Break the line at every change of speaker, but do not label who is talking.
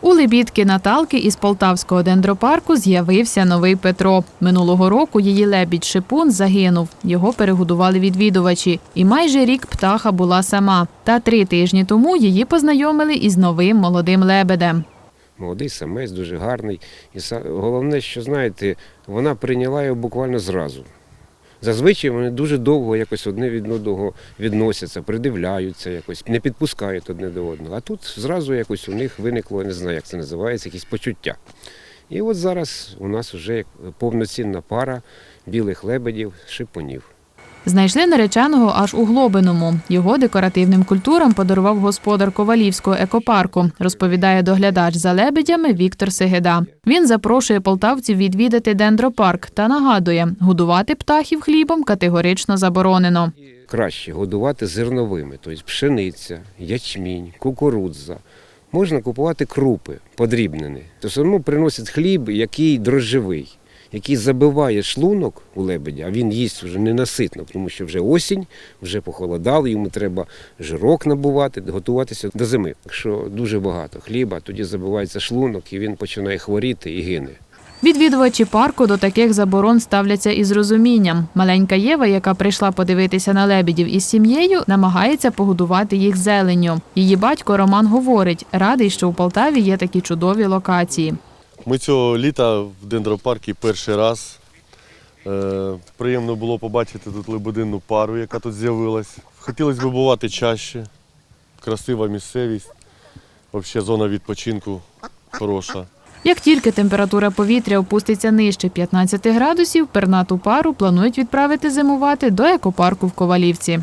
У Лебідки Наталки із Полтавського дендропарку з'явився новий Петро. Минулого року її лебідь Шипун загинув. Його перегодували відвідувачі. І майже рік птаха була сама. Та три тижні тому її познайомили із новим молодим лебедем.
Молодий самець, дуже гарний. І головне, що знаєте, вона прийняла його буквально зразу. Зазвичай вони дуже довго якось одне від одного відносяться, придивляються якось, не підпускають одне до одного. А тут зразу якось у них виникло, не знаю, як це називається, якісь почуття. І от зараз у нас вже повноцінна пара білих лебедів, шипунів.
Знайшли нареченого аж у Глобиному. Його декоративним культурам подарував господар Ковалівського екопарку, розповідає доглядач за лебедями Віктор Сегеда. Він запрошує полтавців відвідати дендропарк та нагадує, годувати птахів хлібом категорично заборонено.
краще годувати зерновими, тобто пшениця, ячмінь, кукурудза. Можна купувати крупи подрібнені. Тобто одно приносять хліб, який дрожжевий, який забиває шлунок у лебедя, а він їсть вже ненаситно, тому що вже осінь, вже похолодало, йому треба жирок набувати, готуватися до зими. Якщо дуже багато хліба, тоді забивається шлунок і він починає хворіти і гине.
Відвідувачі парку до таких заборон ставляться із розумінням. Маленька Єва, яка прийшла подивитися на лебедів із сім'єю, намагається погодувати їх зеленню. Її батько Роман говорить, радий, що у Полтаві є такі чудові локації.
Ми цього літа в дендропарку перший раз. Е, приємно було побачити тут лебединну пару, яка тут з'явилась. Хотілося б бувати чаще. Красива місцевість. Взагалі зона відпочинку хороша.
Як тільки температура повітря опуститься нижче 15 градусів, пернату пару планують відправити зимувати до екопарку в Ковалівці.